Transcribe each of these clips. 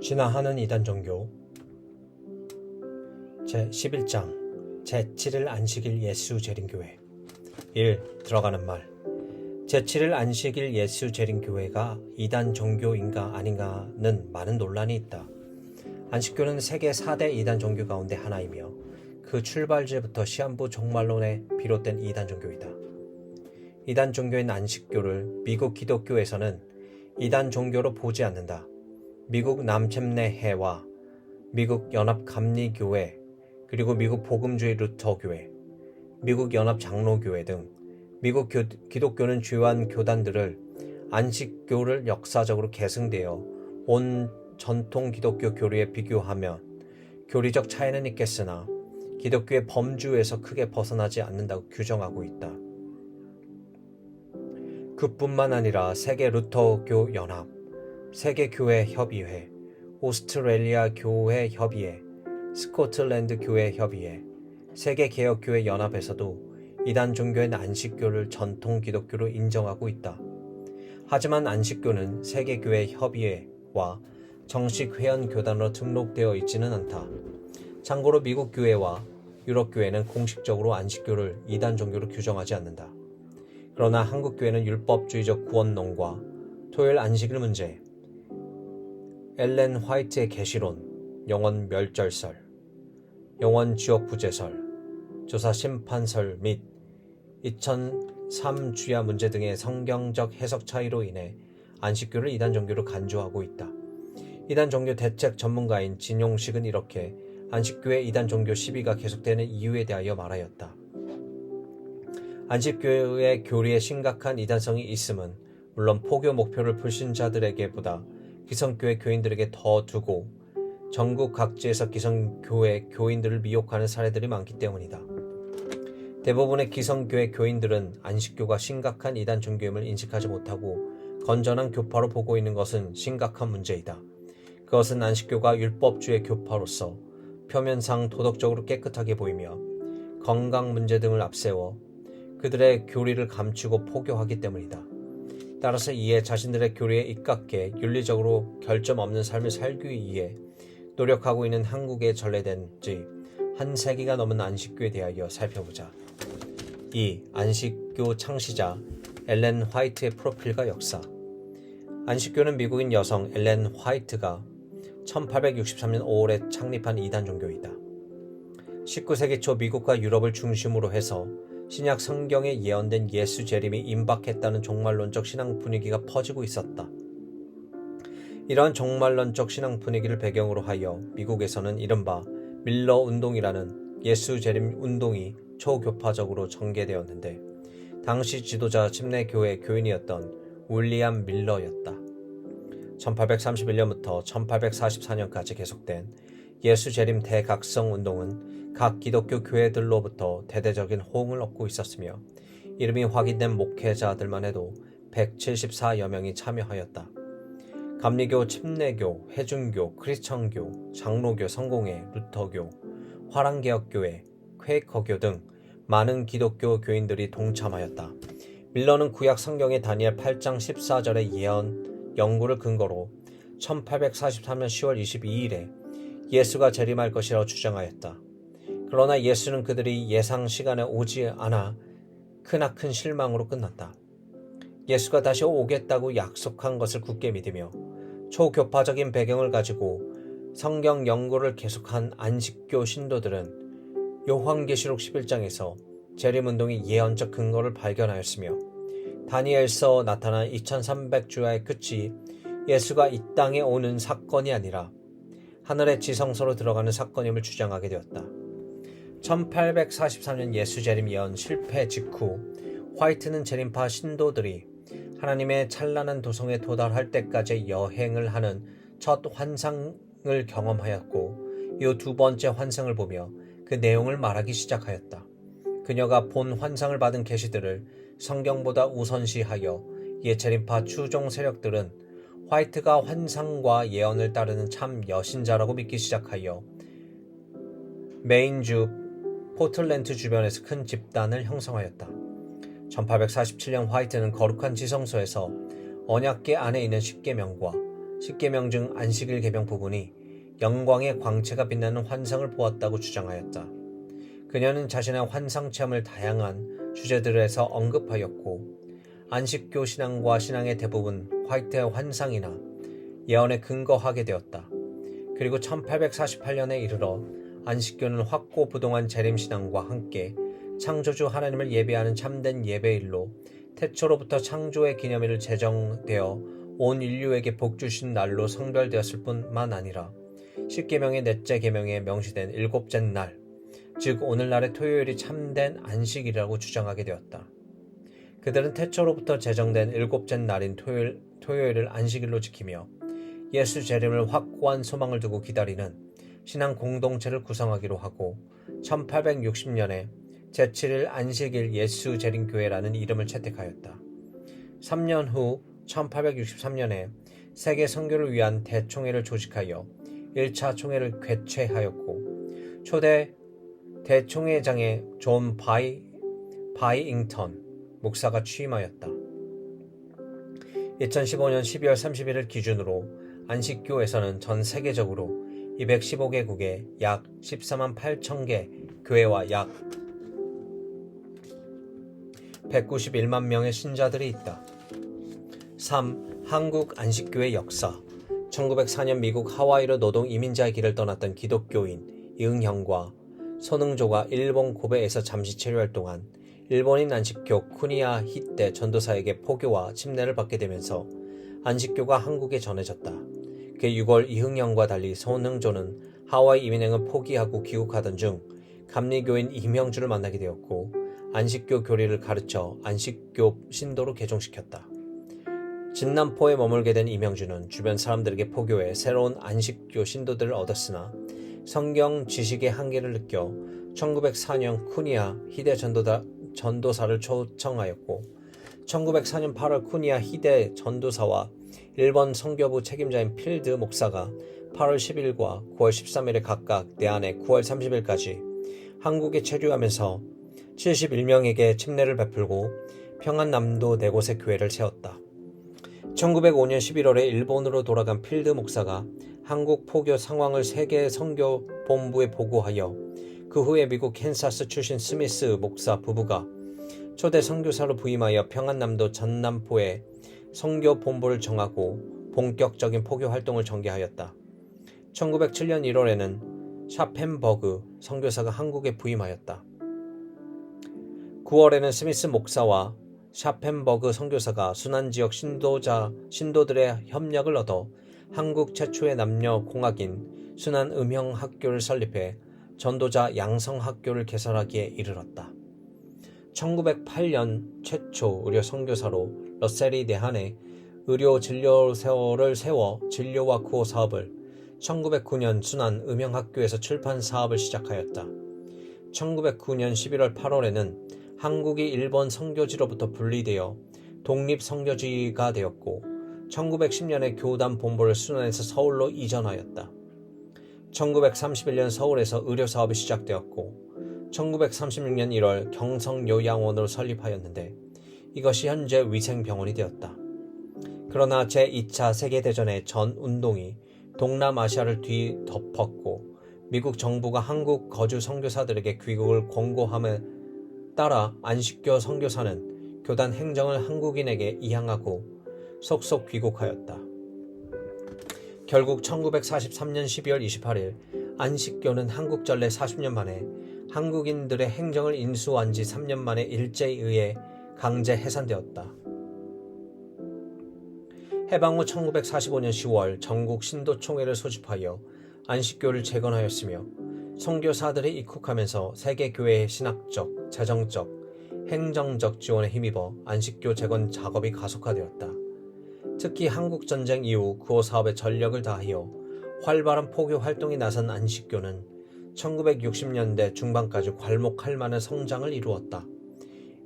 진화하는 이단 종교 제 11장 제7일 안식일 예수 재림교회 1. 들어가는 말 제7일 안식일 예수 재림교회가 이단 종교인가 아닌가는 많은 논란이 있다. 안식교는 세계 4대 이단 종교 가운데 하나이며 그 출발지부터 시한부 종말론에 비롯된 이단 종교이다. 이단 종교인 안식교를 미국 기독교에서는 이단 종교로 보지 않는다. 미국 남챔내해와 미국 연합감리교회 그리고 미국 복음주의 루터교회, 미국 연합 장로교회 등 미국 교- 기독교는 주요한 교단들을 안식교를 역사적으로 계승되어 온 전통 기독교 교리에 비교하면 교리적 차이는 있겠으나 기독교의 범주에서 크게 벗어나지 않는다고 규정하고 있다. 그뿐만 아니라 세계 루터교 연합, 세계교회 협의회, 오스트레일리아 교회 협의회, 스코틀랜드 교회 협의회, 세계개혁교회 연합에서도 이단 종교인 안식교를 전통 기독교로 인정하고 있다. 하지만 안식교는 세계교회 협의회와 정식 회원 교단으로 등록되어 있지는 않다. 참고로 미국 교회와 유럽 교회는 공식적으로 안식교를 이단 종교로 규정하지 않는다. 그러나 한국 교회는 율법주의적 구원론과 토요일 안식일 문제, 엘렌 화이트의 계시론, 영원 멸절설, 영원 지옥 부재설, 조사 심판설 및 2003 주야 문제 등의 성경적 해석 차이로 인해 안식교를 이단 종교로 간주하고 있다. 이단 종교 대책 전문가인 진용식은 이렇게 안식교의 이단 종교 시비가 계속되는 이유에 대하여 말하였다. 안식교의 교리에 심각한 이단성이 있음은 물론 포교 목표를 불신자들에게보다 기성교회 교인들에게 더 두고 전국 각지에서 기성교회 교인들을 미혹하는 사례들이 많기 때문이다. 대부분의 기성교회 교인들은 안식교가 심각한 이단 종교임을 인식하지 못하고 건전한 교파로 보고 있는 것은 심각한 문제이다. 그것은 안식교가 율법주의 교파로서 표면상 도덕적으로 깨끗하게 보이며 건강 문제 등을 앞세워 그들의 교리를 감추고 포교하기 때문이다. 따라서 이에 자신들의 교리에 입각해 윤리적으로 결점 없는 삶을 살기 위해 노력하고 있는 한국에 전래된 지 한 세기가 넘은 안식교에 대하여 살펴보자. 2. 안식교 창시자 엘렌 화이트의 프로필과 역사 안식교는 미국인 여성 엘렌 화이트가 1863년 5월에 창립한 이단 종교이다. 19세기 초 미국과 유럽을 중심으로 해서 신약 성경에 예언된 예수 재림이 임박했다는 종말론적 신앙 분위기가 퍼지고 있었다. 이러한 종말론적 신앙 분위기를 배경으로 하여 미국에서는 이른바 밀러 운동이라는 예수 재림 운동이 초교파적으로 전개되었는데 당시 지도자 침례교회 교인이었던 윌리엄 밀러였다. 1831년부터 1844년까지 계속된 예수 재림 대각성 운동은 각 기독교 교회들로부터 대대적인 호응을 얻고 있었으며 이름이 확인된 목회자들만 해도 174여 명이 참여하였다. 감리교, 침례교, 회중교, 크리스천교, 장로교, 성공회, 루터교, 화랑개혁교회, 퀘이커교 등 많은 기독교 교인들이 동참하였다. 밀러는 구약 성경의 다니엘 8장 14절의 예언 연구를 근거로 1843년 10월 22일에 예수가 재림할 것이라고 주장하였다. 그러나 예수는 그들이 예상 시간에 오지 않아 크나큰 실망으로 끝났다. 예수가 다시 오겠다고 약속한 것을 굳게 믿으며 초교파적인 배경을 가지고 성경 연구를 계속한 안식교 신도들은 요한계시록 11장에서 재림운동의 예언적 근거를 발견하였으며 다니엘서 나타난 2300주야의 끝이 예수가 이 땅에 오는 사건이 아니라 하늘의 지성소로 들어가는 사건임을 주장하게 되었다. 1843년 예수 재림 예언 실패 직후 화이트는 재림파 신도들이 하나님의 찬란한 도성에 도달할 때까지 여행을 하는 첫 환상을 경험하였고 이 두 번째 환상을 보며 그 내용을 말하기 시작하였다. 그녀가 본 환상을 받은 계시들을 성경보다 우선시하여 예체림파 추종 세력들은 화이트가 환상과 예언을 따르는 참 여신자라고 믿기 시작하여 메인주 포틀랜드 주변에서 큰 집단을 형성하였다. 1847년 화이트는 거룩한 지성소에서 언약계 안에 있는 십계명과 십계명 중 안식일 계명 부분이 영광의 광채가 빛나는 환상을 보았다고 주장하였다. 그녀는 자신의 환상 체험을 다양한 주제들에서 언급하였고 안식교 신앙과 신앙의 대부분 화이트의 환상이나 예언에 근거하게 되었다. 그리고 1848년에 이르러 안식교는 확고 부동한 재림신앙과 함께 창조주 하나님을 예배하는 참된 예배일로 태초로부터 창조의 기념일을 제정되어 온 인류에게 복 주신 날로 성별되었을 뿐만 아니라 십계명의 넷째 계명에 명시된 일곱째 날, 즉 오늘날의 토요일이 참된 안식이라고 주장하게 되었다. 그들은 태초로부터 제정된 일곱째 날인 토요일, 토요일을 안식일로 지키며 예수 재림을 확고한 소망을 두고 기다리는 신앙 공동체를 구성하기로 하고 1860년에 제7일 안식일 예수 재림 교회라는 이름을 채택하였다. 3년 후 1863년에 세계 선교를 위한 대총회를 조직하여 1차 총회를 개최하였고 초대 대총회장에 존 바이 바이잉턴 목사가 취임하였다. 2015년 12월 31일 기준으로 안식교에서는 전 세계적으로 215개국에 약 14만 8천 개 교회와 약 191만 명의 신자들이 있다. 3. 한국 안식교의 역사 1904년 미국 하와이로 노동 이민자의 길을 떠났던 기독교인 이응형과 손흥조가 일본 고베에서 잠시 체류할 동안 일본인 안식교 쿠니아 히데 전도사에게 포교와 침례를 받게 되면서 안식교가 한국에 전해졌다. 그 6월 이흥영과 달리 손흥조는 하와이 이민행을 포기하고 귀국하던 중 감리교인 이명주를 만나게 되었고 안식교 교리를 가르쳐 안식교 신도로 개종시켰다. 진남포에 머물게 된 이명주는 주변 사람들에게 포교해 새로운 안식교 신도들을 얻었으나 성경 지식의 한계를 느껴 1904년 쿠니아 히데 전도다, 전도사를 초청하였고 1904년 8월 쿠니아 히데 전도사와 일본 선교부 책임자인 필드 목사가 8월 10일과 9월 13일에 각각 내한해 9월 30일까지 한국에 체류하면서 71명에게 침례를 베풀고 평안남도 네 곳의 교회를 세웠다. 1905년 11월에 일본으로 돌아간 필드 목사가 한국 포교 상황을 세계 선교 본부에 보고하여 그 후에 미국 캔사스 출신 스미스 목사 부부가 초대 선교사로 부임하여 평안남도 전남포에 선교 본부를 정하고 본격적인 포교 활동을 전개하였다. 1907년 1월에는 샤펜버그 선교사가 한국에 부임하였다. 9월에는 스미스 목사와 샤펜버그 선교사가 순환 지역 신도자 신도들의 협력을 얻어 한국 최초의 남녀 공학인 순환 음형 학교를 설립해 전도자 양성 학교를 개설하기에 이르렀다. 1908년 최초 의료 선교사로 러셀이 내한해 의료 진료소를 세워 진료와 구호 사업을 1909년 순환 음형학교에서 출판 사업을 시작하였다. 1909년 11월 8월에는 한국이 일본 선교지로부터 분리되어 독립 선교지가 되었고 1910년에 교단 본부를 순환해서 서울로 이전하였다. 1931년 서울에서 의료 사업이 시작되었고 1936년 1월 경성 요양원으로 설립하였는데 이것이 현재 위생병원이 되었다. 그러나 제2차 세계대전의 전 운동이 동남아시아를 뒤덮었고 미국 정부가 한국 거주 선교사들에게 귀국을 권고함에 따라 안식교 선교사는 교단 행정을 한국인에게 이양하고 속속 귀국하였다. 결국 1943년 12월 28일 안식교는 한국 전래 40년 만에 한국인들의 행정을 인수한 지 3년 만에 일제에 의해 강제 해산되었다. 해방 후 1945년 10월 전국 신도총회를 소집하여 안식교를 재건하였으며 선교사들이 입국하면서 세계 교회의 신학적, 재정적, 행정적 지원에 힘입어 안식교 재건 작업이 가속화되었다. 특히 한국 전쟁 이후 구호 사업에 전력을 다하여 활발한 포교 활동에 나선 안식교는 1960년대 중반까지 괄목할 만한 성장을 이루었다.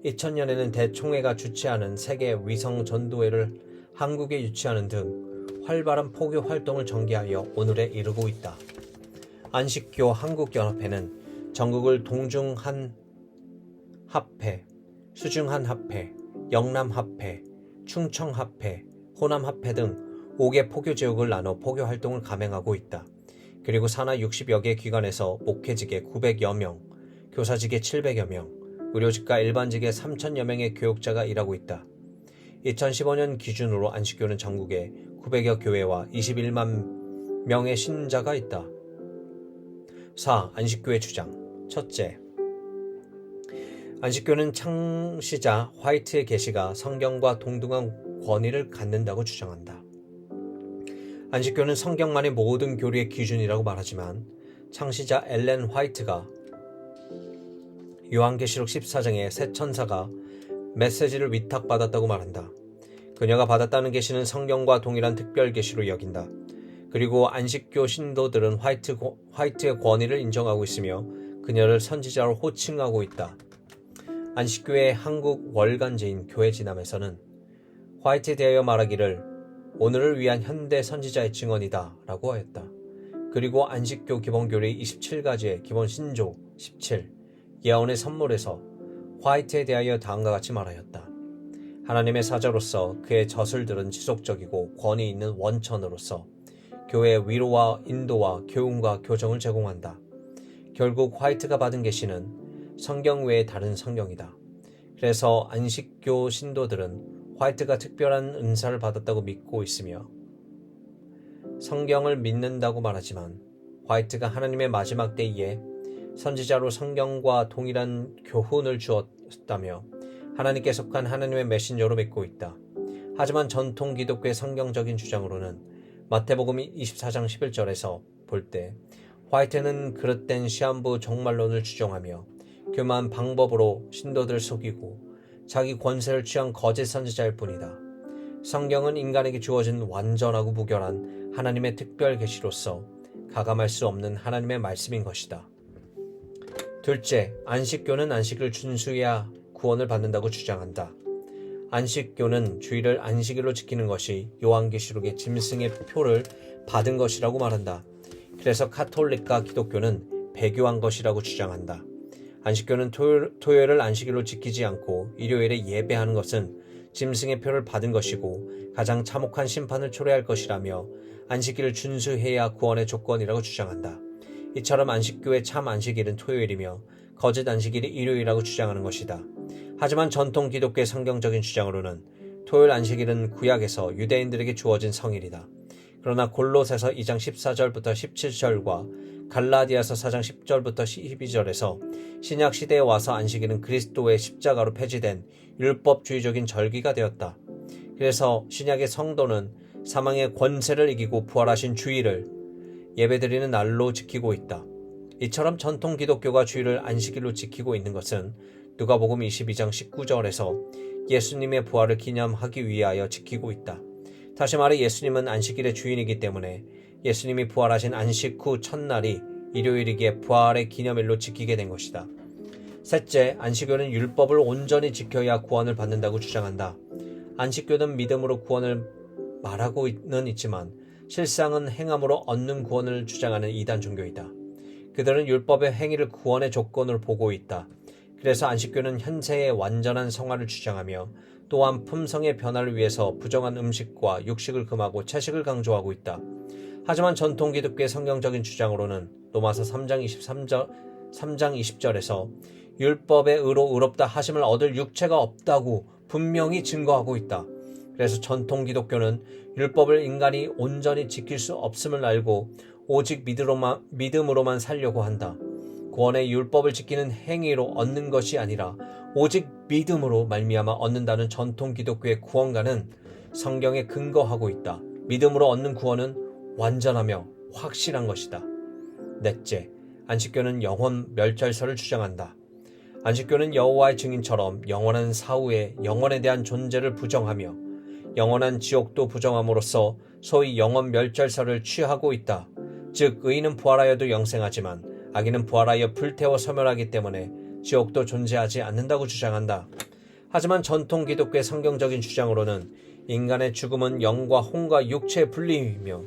2000년에는 대총회가 주최하는 세계 위성 전도회를 한국에 유치하는 등 활발한 포교 활동을 전개하여 오늘에 이르고 있다. 안식교 한국연합회는 전국을 동중한 합회, 수중한 합회, 영남 합회, 충청 합회, 호남 합회 등 5개 포교 지역을 나눠 포교 활동을 감행하고 있다. 그리고 산하 60여 개 기관에서 목회직에 900여 명, 교사직에 700여 명, 의료직과 일반직에 3천여 명의 교육자가 일하고 있다. 2015년 기준으로 안식교는 전국에 900여 교회와 21만 명의 신자가 있다. 4. 안식교의 주장. 첫째. 안식교는 창시자 화이트의 계시가 성경과 동등한 권위를 갖는다고 주장한다. 안식교는 성경만의 모든 교리의 기준이라고 말하지만 창시자 엘렌 화이트가 요한계시록 14장에 새 천사가 메시지를 위탁받았다고 말한다. 그녀가 받았다는 계시는 성경과 동일한 특별 계시로 여긴다. 그리고 안식교 신도들은 화이트, 화이트의 권위를 인정하고 있으며 그녀를 선지자로 호칭하고 있다. 안식교의 한국 월간지인 교회 지남에서는 화이트에 대하여 말하기를 오늘을 위한 현대 선지자의 증언이다 라고 하였다. 그리고 안식교 기본교리 27가지의 기본 신조 17 예언의 선물에서 화이트에 대하여 다음과 같이 말하였다. 하나님의 사자로서 그의 저술들은 지속적이고 권위 있는 원천으로서 교회의 위로와 인도와 교훈과 교정을 제공한다. 결국 화이트가 받은 계시는 성경 외의 다른 성경이다. 그래서 안식교 신도들은 화이트가 특별한 은사를 받았다고 믿고 있으며 성경을 믿는다고 말하지만 화이트가 하나님의 마지막 때에 선지자로 성경과 동일한 교훈을 주었다며 하나님께 속한 하나님의 메신저로 믿고 있다. 하지만 전통 기독교의 성경적인 주장으로는 마태복음 24장 11절에서 볼 때 화이트는 그릇된 시한부 종말론을 주장하며 교만 방법으로 신도들을 속이고 자기 권세를 취한 거짓 선지자일 뿐이다. 성경은 인간에게 주어진 완전하고 무결한 하나님의 특별 계시로서 가감할 수 없는 하나님의 말씀인 것이다. 둘째, 안식교는 안식을 준수해야 구원을 받는다고 주장한다. 안식교는 주의를 안식일로 지키는 것이 요한계시록의 짐승의 표를 받은 것이라고 말한다. 그래서 카톨릭과 기독교는 배교한 것이라고 주장한다. 안식교는 토요일, 토요일을 안식일로 지키지 않고 일요일에 예배하는 것은 짐승의 표를 받은 것이고 가장 참혹한 심판을 초래할 것이라며 안식일을 준수해야 구원의 조건이라고 주장한다. 이처럼 안식교의 참 안식일은 토요일이며 거짓 안식일이 일요일이라고 주장하는 것이다. 하지만 전통 기독교의 성경적인 주장으로는 토요일 안식일은 구약에서 유대인들에게 주어진 성일이다. 그러나 골로새서 2장 14절부터 17절과 갈라디아서 4장 10절부터 12절에서 신약 시대에 와서 안식일은 그리스도의 십자가로 폐지된 율법주의적인 절기가 되었다. 그래서 신약의 성도는 사망의 권세를 이기고 부활하신 주일을 예배드리는 날로 지키고 있다. 이처럼 전통 기독교가 주일을 안식일로 지키고 있는 것은 누가복음 22장 19절에서 예수님의 부활을 기념하기 위하여 지키고 있다. 다시 말해 예수님은 안식일의 주인이기 때문에 예수님이 부활하신 안식 후 첫날이 일요일이기에 부활의 기념일로 지키게 된 것이다. 셋째, 안식교는 율법을 온전히 지켜야 구원을 받는다고 주장한다. 안식교는 믿음으로 구원을 말하고는 있지만 실상은 행함으로 얻는 구원을 주장하는 이단 종교이다. 그들은 율법의 행위를 구원의 조건으로 보고 있다. 그래서 안식교는 현세의 완전한 성화를 주장하며 또한 품성의 변화를 위해서 부정한 음식과 육식을 금하고 채식을 강조하고 있다. 하지만 전통 기독교의 성경적인 주장으로는 로마서 3장 23절 3장 20절에서 율법의 의로 의롭다 하심을 얻을 육체가 없다고 분명히 증거하고 있다. 그래서 전통 기독교는 율법을 인간이 온전히 지킬 수 없음을 알고 오직 믿음으로만, 믿음으로만 살려고 한다. 구원의 율법을 지키는 행위로 얻는 것이 아니라 오직 믿음으로 말미암아 얻는다는 전통 기독교의 구원가는 성경에 근거하고 있다. 믿음으로 얻는 구원은 완전하며 확실한 것이다. 넷째, 안식교는 영원 멸절설을 주장한다. 안식교는 여호와의 증인처럼 영원한 사후에 영원에 대한 존재를 부정하며 영원한 지옥도 부정함으로써 소위 영원 멸절설을 취하고 있다. 즉 의인은 부활하여도 영생하지만 악인은 부활하여 불태워 소멸하기 때문에 지옥도 존재하지 않는다고 주장한다. 하지만 전통 기독교의 성경적인 주장으로는 인간의 죽음은 영과 혼과 육체의 분리이며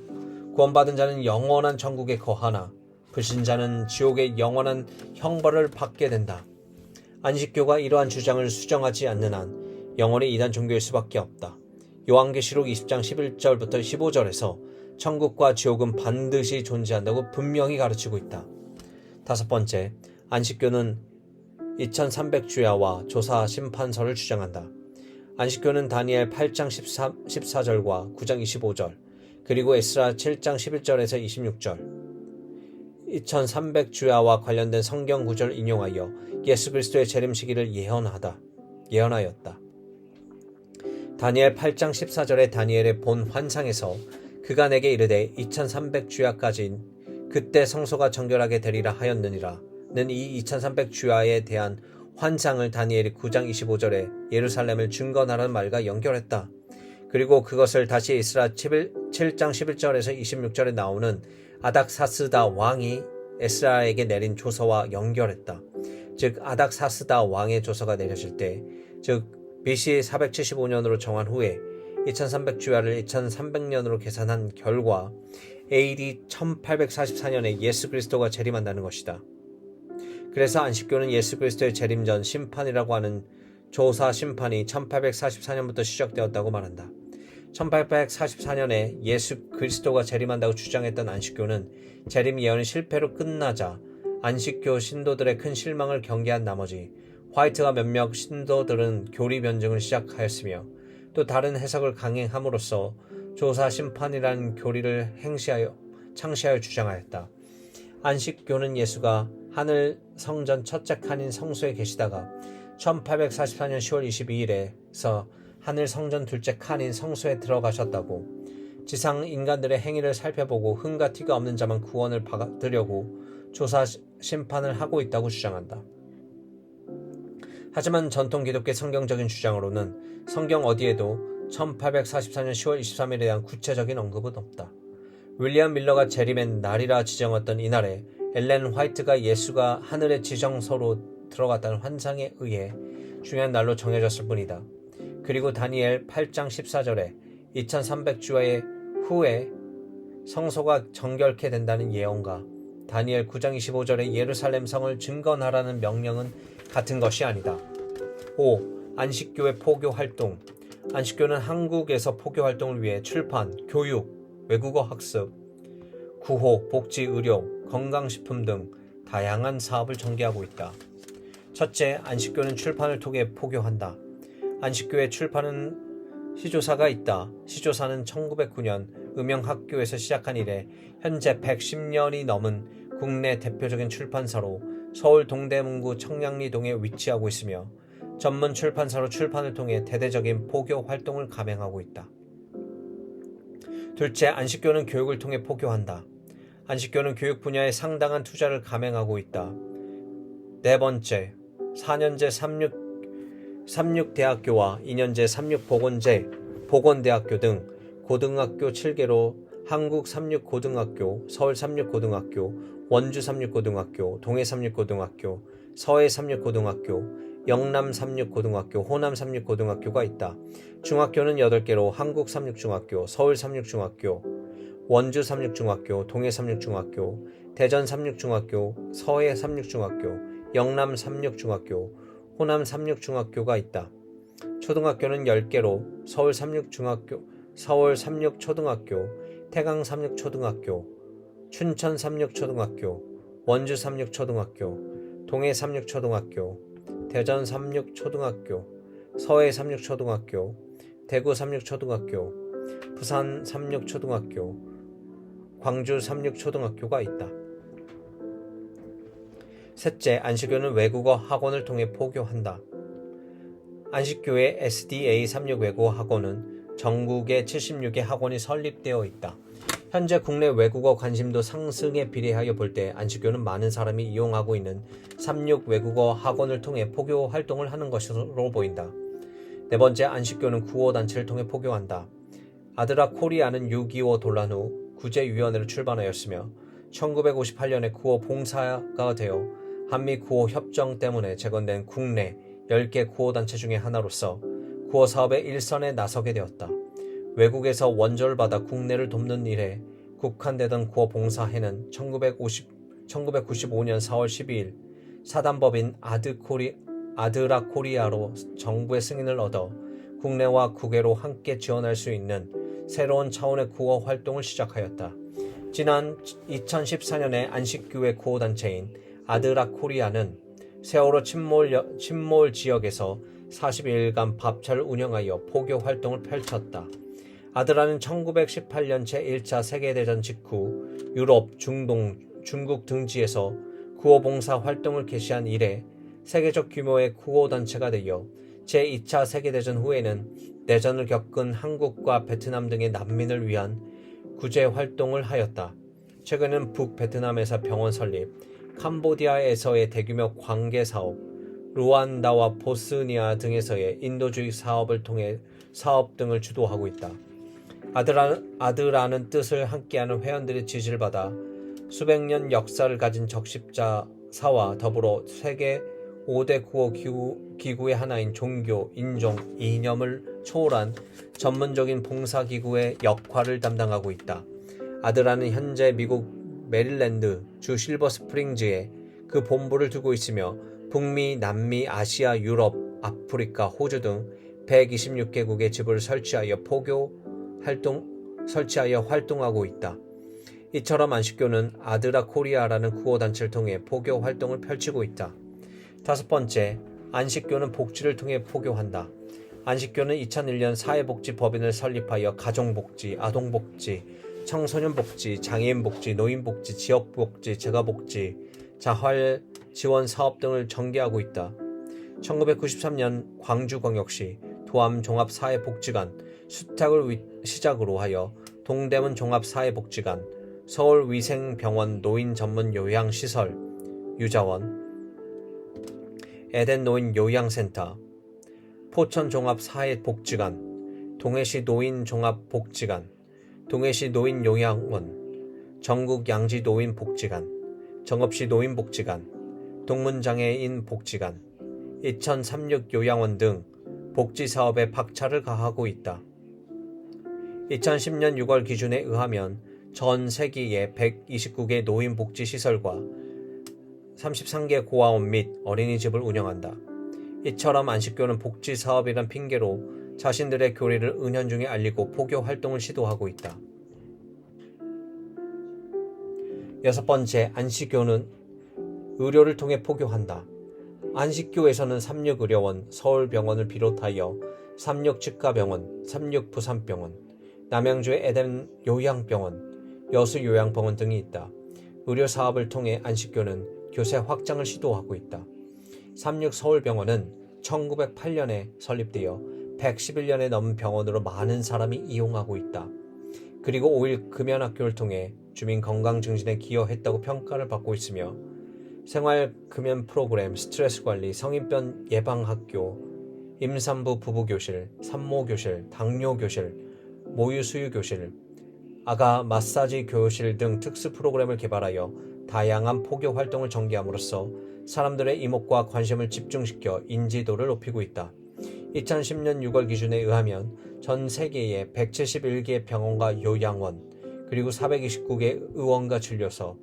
구원받은 자는 영원한 천국에 거하나 불신자는 지옥의 영원한 형벌을 받게 된다. 안식교가 이러한 주장을 수정하지 않는 한 영원히 이단 종교일 수밖에 없다. 요한계시록 20장 11절부터 15절에서 천국과 지옥은 반드시 존재한다고 분명히 가르치고 있다. 다섯 번째, 안식교는 2300주야와 조사 심판서를 주장한다. 안식교는 다니엘 8장 13, 14절과 9장 25절, 그리고 에스라 7장 11절에서 26절, 2300주야와 관련된 성경 구절을 인용하여 예수 그리스도의 재림 시기를 예언하다, 예언하였다. 다니엘 8장 14절에 다니엘의 본 환상에서 그가 내게 이르되 2300 주야까지인 그때 성소가 정결하게 되리라 하였느니라. 는 이 2300 주야에 대한 환상을 다니엘이 9장 25절에 예루살렘을 증거하라는 말과 연결했다. 그리고 그것을 다시 이스라 7장 11절에서 26절에 나오는 아닥사스다 왕이 에스라에게 내린 조서와 연결했다. 즉 아닥사스다 왕의 조서가 내려질 때, 즉 BC 475년으로 정한 후에 2300주야를 2300년으로 계산한 결과 AD 1844년에 예수 그리스도가 재림한다는 것이다. 그래서 안식교는 예수 그리스도의 재림 전 심판이라고 하는 조사 심판이 1844년부터 시작되었다고 말한다. 1844년에 예수 그리스도가 재림한다고 주장했던 안식교는 재림 예언이 실패로 끝나자 안식교 신도들의 큰 실망을 경계한 나머지 화이트가 몇몇 신도들은 교리 변증을 시작하였으며 또 다른 해석을 강행함으로써 조사 심판이라는 교리를 행시하여 창시하여 주장하였다. 안식교는 예수가 하늘 성전 첫째 칸인 성소에 계시다가 1844년 10월 22일에서 하늘 성전 둘째 칸인 성소에 들어가셨다고 지상 인간들의 행위를 살펴보고 흠과 티가 없는 자만 구원을 받으려고 조사 심판을 하고 있다고 주장한다. 하지만 전통 기독교 성경적인 주장으로는 성경 어디에도 1844년 10월 23일에 대한 구체적인 언급은 없다. 윌리엄 밀러가 재림의 날이라 지정했던 이날에 엘렌 화이트가 예수가 하늘의 지정소로 들어갔다는 환상에 의해 중요한 날로 정해졌을 뿐이다. 그리고 다니엘 8장 14절에 2300주의 후에 성소가 정결케 된다는 예언과 다니엘 9장 25절에 예루살렘 성을 증건하라는 명령은 같은 것이 아니다. 5. 안식교의 포교 활동. 안식교는 한국에서 포교 활동을 위해 출판, 교육, 외국어 학습, 구호, 복지, 의료, 건강식품 등 다양한 사업을 전개하고 있다. 첫째, 안식교는 출판을 통해 포교한다. 안식교의 출판은 시조사가 있다. 시조사는 1909년 음영학교에서 시작한 이래 현재 110년이 넘은 국내 대표적인 출판사로 서울 동대문구 청량리동에 위치하고 있으며 전문 출판사로 출판을 통해 대대적인 포교 활동을 감행하고 있다. 둘째, 안식교는 교육을 통해 포교한다. 안식교는 교육 분야에 상당한 투자를 감행하고 있다. 네 번째, 4년제 36, 36대학교와 2년제 36보건제, 보건대학교 등 고등학교 7개로 한국 36고등학교, 서울 36고등학교, 원주 36고등학교, 동해 36고등학교, 서해 36고등학교, 영남 36고등학교, 호남 36고등학교가 있다. 중학교는 8개로 한국 36중학교, 서울 36중학교, 원주 36중학교, 동해 36중학교, 대전 36중학교, 서해 36중학교, 영남 36중학교, 호남 36중학교가 있다. 초등학교는 10개로 서울 36중학교, 서울 36초등학교, 태강 36초등학교, 춘천 36초등학교, 원주 36초등학교, 동해 36초등학교, 대전 36초등학교, 서해 36초등학교, 대구 36초등학교, 부산 36초등학교, 광주 36초등학교가 있다. 셋째, 안식교는 외국어 학원을 통해 포교한다. 안식교의 SDA 36 외국어 학원은 전국에 76개 학원이 설립되어 있다. 현재 국내 외국어 관심도 상승에 비례하여 볼 때 안식교는 많은 사람이 이용하고 있는 36 외국어 학원을 통해 포교 활동을 하는 것으로 보인다. 네 번째, 안식교는 구호 단체를 통해 포교한다. 아드라 코리아는 6.25 논란 후 구제위원회를 출범하였으며 1958년에 구호 봉사가 되어 한미 구호 협정 때문에 재건된 국내 10개 구호 단체 중의 하나로서 구호 사업의 일선에 나서게 되었다. 외국에서 원조를 받아 국내를 돕는 일에 국한되던 구호 봉사회는 1950, 1995년 4월 12일 사단법인 아드코리, 아드라 코리아로 정부의 승인을 얻어 국내와 국외로 함께 지원할 수 있는 새로운 차원의 구호 활동을 시작하였다. 지난 2014년에 안식교회 구호단체인 아드라 코리아는 세월호 침몰, 여- 침몰 지역에서 42일간 밥차를 운영하여 포교 활동을 펼쳤다. 아드라는 1918년 제1차 세계대전 직후 유럽, 중동, 중국 등지에서 구호봉사 활동을 개시한 이래 세계적 규모의 구호단체가 되어 제2차 세계대전 후에는 내전을 겪은 한국과 베트남 등의 난민을 위한 구제 활동을 하였다. 최근은 북베트남에서 병원 설립, 캄보디아에서의 대규모 관계 사업, 루안다와 보스니아 등에서의 인도주의 사업을 통해 사업 등을 주도하고 있다. 아드라, 아드라는 뜻을 함께하는 회원들의 지지를 받아 수백 년 역사를 가진 적십자사와 더불어 세계 5대 구호 기구, 기구의 하나인 종교, 인종, 이념을 초월한 전문적인 봉사기구의 역할을 담당하고 있다. 아드라는 현재 미국 메릴랜드 주 실버 스프링즈에 그 본부를 두고 있으며 북미, 남미, 아시아, 유럽, 아프리카, 호주 등 126개국의 집을 설치하여 포교 활동 설치하여 활동하고 있다. 이처럼 안식교는 아드라 코리아라는 구호 단체를 통해 포교 활동을 펼치고 있다. 다섯 번째, 안식교는 복지를 통해 포교한다. 안식교는 2001년 사회복지법인을 설립하여 가정복지, 아동복지, 청소년복지, 장애인복지, 노인복지, 지역복지, 재가복지, 자활 지원 사업 등을 전개하고 있다. 1993년 광주광역시 도암종합사회복지관 수탁을 위- 시작으로 하여 동대문 종합사회복지관, 서울위생병원 노인전문요양시설, 유자원, 에덴 노인 요양센터, 포천 종합 사회복지관, 동해시 노인 종합 복지관, 동해시 노인 요양원, 전국 양지 노인 복지관, 정읍시 노인 복지관, 동문장애인 복지관, 이천 삼육 요양원 등 복지 사업에 박차를 가하고 있다. 2010년 6월 기준에 의하면 전 세계의 129개 노인 복지 시설과 33개 고아원 및 어린이집을 운영한다. 이처럼 안식교는 복지 사업이란 핑계로 자신들의 교리를 은연중에 알리고 포교 활동을 시도하고 있다. 여섯 번째, 안식교는 의료를 통해 포교한다. 안식교에서는 삼육의료원, 서울병원을 비롯하여 삼육치과병원, 삼육부산병원, 남양주의 에덴 요양병원, 여수 요양병원 등이 있다. 의료 사업을 통해 안식교는 교세 확장을 시도하고 있다. 삼육서울병원은 1908년에 설립되어 111년에 넘은 병원으로 많은 사람이 이용하고 있다. 그리고 5일 금연학교를 통해 주민 건강 증진에 기여했다고 평가를 받고 있으며 생활 금연 프로그램, 스트레스 관리, 성인병 예방 학교, 임산부 부부 교실, 산모 교실, 당뇨 교실, 모유수유 교실, 아가 마사지 교실 등 특수 프로그램을 개발하여 다양한 포교 활동을 전개함으로써 사람들의 이목과 관심을 집중시켜 인지도를 높이고 있다. 2010년 6월 기준에 의하면 전 세계의 171개 병원과 요양원, 그리고 429개 의원과 진료소,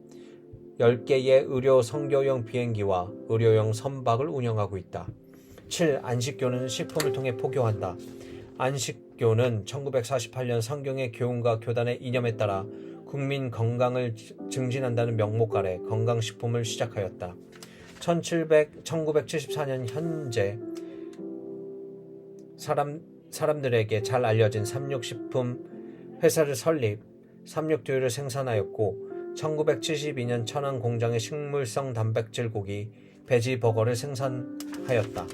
10개의 의료 성교용 비행기와 의료용 선박을 운영하고 있다. 7. 안식교는 식품을 통해 포교한다. 안식 교는 1948년 성경의 교훈과 교단의 이념에 따라 국민 건강을 증진한다는 명목 아래 건강식품을 시작하였다. 1700, 1974년 현재 사람, 사람들에게 잘 알려진 삼육식품 회사를 설립, 삼육두유를 생산하였고 1972년 천안 공장의 식물성 단백질 고기 베지버거를 생산하였다.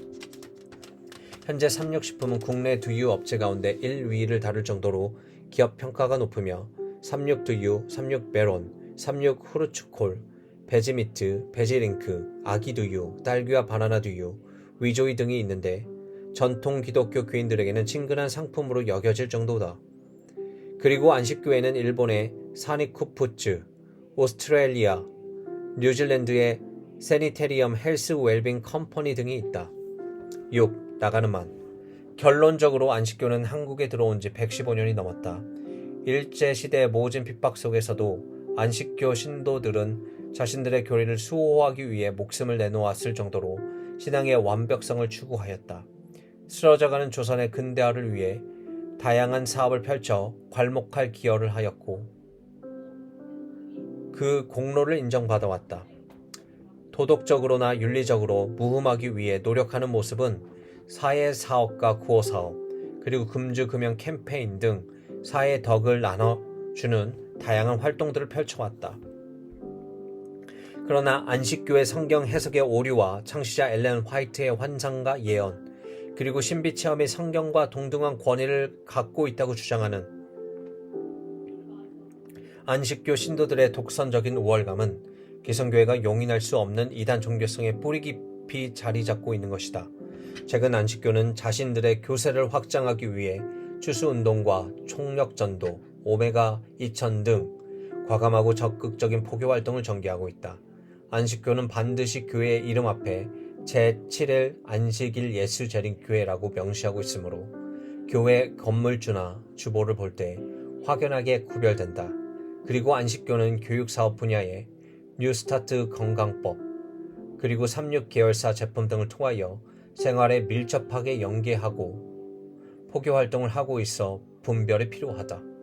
현재 삼육식품은 국내 두유 업체 가운데 1위를 다룰 정도로 기업 평가가 높으며 삼육두유, 삼육메론, 삼육후르츠콜, 베지미트, 베지링크, 아기두유, 딸기와 바나나두유, 위조이 등이 있는데 전통 기독교 교인들에게는 친근한 상품으로 여겨질 정도다. 그리고 안식교회는 일본의 사니쿠푸츠, 오스트레일리아, 뉴질랜드의 세니테리엄 헬스 웰빙 컴퍼니 등이 있다. 6. 나가는 만 결론적으로 안식교는 한국에 들어온 지 115년이 넘었다. 일제 시대의 모진 핍박 속에서도 안식교 신도들은 자신들의 교리를 수호하기 위해 목숨을 내놓았을 정도로 신앙의 완벽성을 추구하였다. 쓰러져가는 조선의 근대화를 위해 다양한 사업을 펼쳐 괄목할 기여를 하였고 그 공로를 인정받아왔다. 도덕적으로나 윤리적으로 무흠하기 위해 노력하는 모습은 사회 사업과 구호 사업, 그리고 금주 금연 캠페인 등 사회 덕을 나눠주는 다양한 활동들을 펼쳐왔다. 그러나 안식교의 성경 해석의 오류와 창시자 엘렌 화이트의 환상과 예언, 그리고 신비 체험이 성경과 동등한 권위를 갖고 있다고 주장하는 안식교 신도들의 독선적인 우월감은 기성교회가 용인할 수 없는 이단 종교성의 뿌리 깊이 자리 잡고 있는 것이다. 최근 안식교는 자신들의 교세를 확장하기 위해 추수운동과 총력전도, 오메가 2000등 과감하고 적극적인 포교 활동을 전개하고 있다. 안식교는 반드시 교회의 이름 앞에 제7일 안식일 예수 재림 교회라고 명시하고 있으므로 교회 건물주나 주보를 볼 때 확연하게 구별된다. 그리고 안식교는 교육 사업 분야에 뉴스타트 건강법, 그리고 36 계열사 제품 등을 통하여 생활에 밀접하게 연계하고 포교 활동을 하고 있어 분별이 필요하다. 끝.